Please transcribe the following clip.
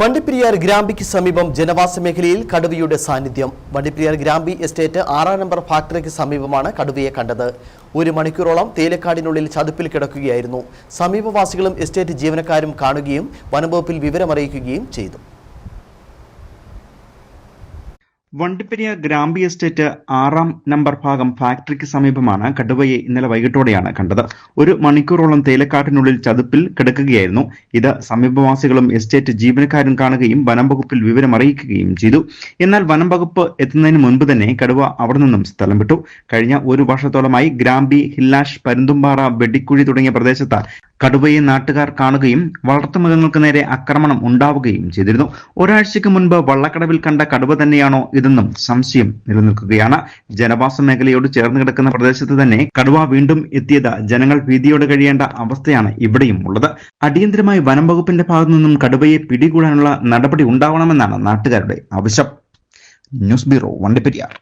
വണ്ടിപ്പെരിയാർ ഗ്രാമ്പിക്ക് സമീപം ജനവാസ മേഖലയിൽ കടുവയുടെ സാന്നിധ്യം. വണ്ടിപ്പെരിയാർ ഗ്രാമ്പി എസ്റ്റേറ്റ് ആറാം നമ്പർ ഫാക്ടറിക്ക് സമീപമാണ് കടുവയെ കണ്ടത്. ഒരു മണിക്കൂറോളം തേലക്കാടിനുള്ളിൽ ചതുപ്പിൽ കിടക്കുകയായിരുന്നു. സമീപവാസികളും എസ്റ്റേറ്റ് ജീവനക്കാരും കാണുകയും വനംവകുപ്പിൽ വിവരമറിയിക്കുകയും ചെയ്തു. വണ്ടിപ്പെരിയാർ ഗ്രാമ്പി എസ്റ്റേറ്റ് ആറാം നമ്പർ ഭാഗം ഫാക്ടറിക്ക് സമീപമാണ് കടുവയെ ഇന്നലെ വൈകിട്ടോടെയാണ് കണ്ടത്. ഒരു മണിക്കൂറോളം തേലക്കാട്ടിനുള്ളിൽ ചതുപ്പിൽ കിടക്കുകയായിരുന്നു. ഇത് സമീപവാസികളും എസ്റ്റേറ്റ് ജീവനക്കാരും കാണുകയും വനം വകുപ്പിൽ വിവരം അറിയിക്കുകയും ചെയ്തു. എന്നാൽ വനം വകുപ്പ് എത്തുന്നതിന് മുൻപ് തന്നെ കടുവ അവിടെ നിന്നും സ്ഥലം വിട്ടു. കഴിഞ്ഞ ഒരു വർഷത്തോളമായി ഗ്രാമ്പി ഹില്ലാഷ് പരുന്തുംപാറ വെടിക്കുഴി തുടങ്ങിയ പ്രദേശത്ത് കടുവയെ നാട്ടുകാർ കാണുകയും വളർത്തുമൃഗങ്ങൾക്ക് നേരെ ആക്രമണം ഉണ്ടാവുകയും ചെയ്തിരുന്നു. ഒരാഴ്ചയ്ക്ക് മുൻപ് വള്ളക്കടവിൽ കണ്ട കടുവ തന്നെയാണോ ഇതെന്നും സംശയം നിലനിൽക്കുകയാണ്. ജനവാസ മേഖലയോട് ചേർന്ന് കിടക്കുന്ന പ്രദേശത്ത് തന്നെ കടുവ വീണ്ടും എത്തിയത് ജനങ്ങൾ ഭീതിയോട് കഴിയേണ്ട അവസ്ഥയാണ് ഇവിടെയും ഉള്ളത്. അടിയന്തരമായി വനം വകുപ്പിന്റെ ഭാഗത്തു നിന്നും കടുവയെ പിടികൂടാനുള്ള നടപടി ഉണ്ടാവണമെന്നാണ് നാട്ടുകാരുടെ ആവശ്യം. News bureau Vandiperiyar.